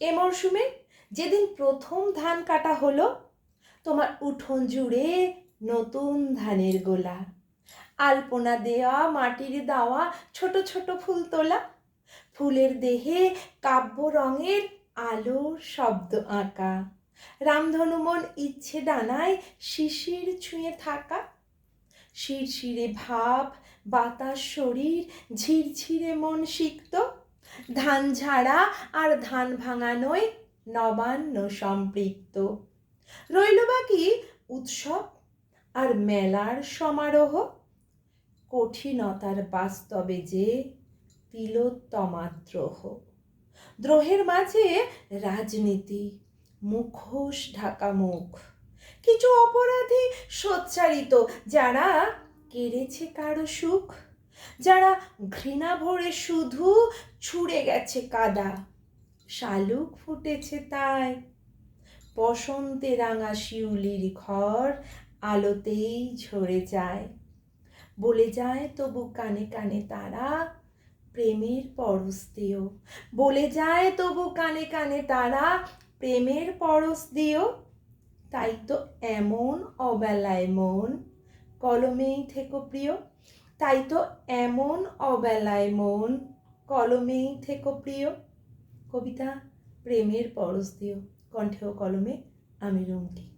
এ মরশুমে যেদিন প্রথম ধান কাটা হলো, তোমার উঠোন জুড়ে নতুন ধানের গোলা। আলপনা দেওয়া মাটির দেওয়া, ছোট ছোট ফুল তোলা। ফুলের দেহে কাব্য রঙের আলোর শব্দ আঁকা। রামধনুমন ইচ্ছে ডানায় শিশির ছুঁয়ে থাকা। শিরশিরে ভাব, বাতাস, শরীর ঝিরঝিরে মন সিক্ত। ধান ঝাড়া আর ধান ভাঙানোয় নবান্ন সম্পৃক্ত। রইল বাকি উৎসব আর মেলার সমারোহ। কঠিনতার বাস্তবে যে তিলোত্তমাদ্রোহ। দ্রোহের মাঝে রাজনীতি, মুখোশ ঢাকা মুখ। কিছু অপরাধী সোচ্চারিত যারা কেড়েছে কারও সুখ। যারা ঘৃণা ভরে শুধু ছুঁড়ে গেছে কাদা। শালুক ফুটেছে তাই। বসন্তে রাঙা শিউলির ঘর আলোতেই ঝরে যায়। বলে যায় তবু কানে কানে তারা প্রেমের পরশ দিও। বলে যায় তবু কানে কানে তারা প্রেমের পরশ দিও। তাই তো এমন অবেলায় মন। কলমেই থেকো প্রিয়। তাই তো এমন অবেলায় মন কলমেই থেকো প্রিয়। কবিতা প্রেমের পরশ দিও কণ্ঠে ও কলমে আমি রুমকি